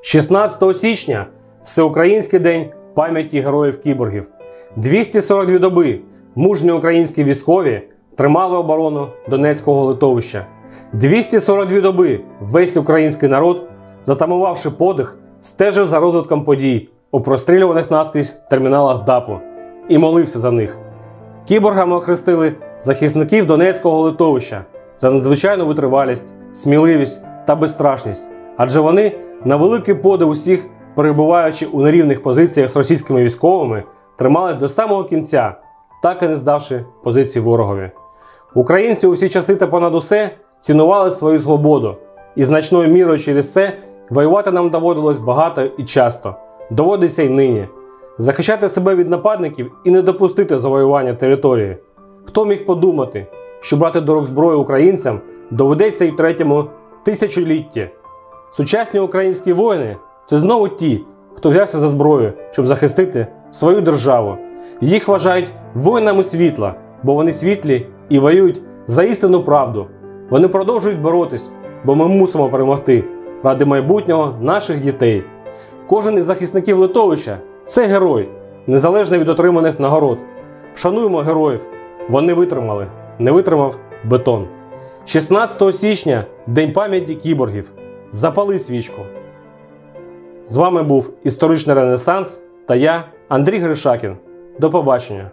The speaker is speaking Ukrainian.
16 січня Всеукраїнський день пам'яті героїв кіборгів. 242 доби мужні українські військові тримали оборону Донецького литовища. 242 доби весь український народ, затамувавши подих, стежив за розвитком подій у прострілюваних наскрізь терміналах ДАПу і молився за них. Кіборгами охрестили захисників Донецького литовища за надзвичайну витривалість, сміливість та безстрашність, адже вони на великий подив усіх, перебуваючи у нерівних позиціях з російськими військовими, тримали до самого кінця, так і не здавши позиції ворогові. Українці у всі часи та понад усе цінували свою свободу, і значною мірою через це воювати нам доводилось багато і часто. Доводиться й нині. Захищати себе від нападників і не допустити завоювання території. Хто міг подумати, що брати до рук зброю українцям доведеться і в третьому тисячолітті? Сучасні українські воїни це знову ті, хто взявся за зброю, щоб захистити свою державу. Їх вважають воїнами світла, бо вони світлі і воюють за істинну правду. Вони продовжують боротись, бо ми мусимо перемогти ради майбутнього наших дітей. Кожен із захисників литовища це герой, незалежно від отриманих нагород. Вшануємо героїв. Вони витримали, не витримав бетон. 16 січня День пам'яті кіборгів. Запали свічку. З вами був історичний Ренесанс та я, Андрій Гришакін. До побачення!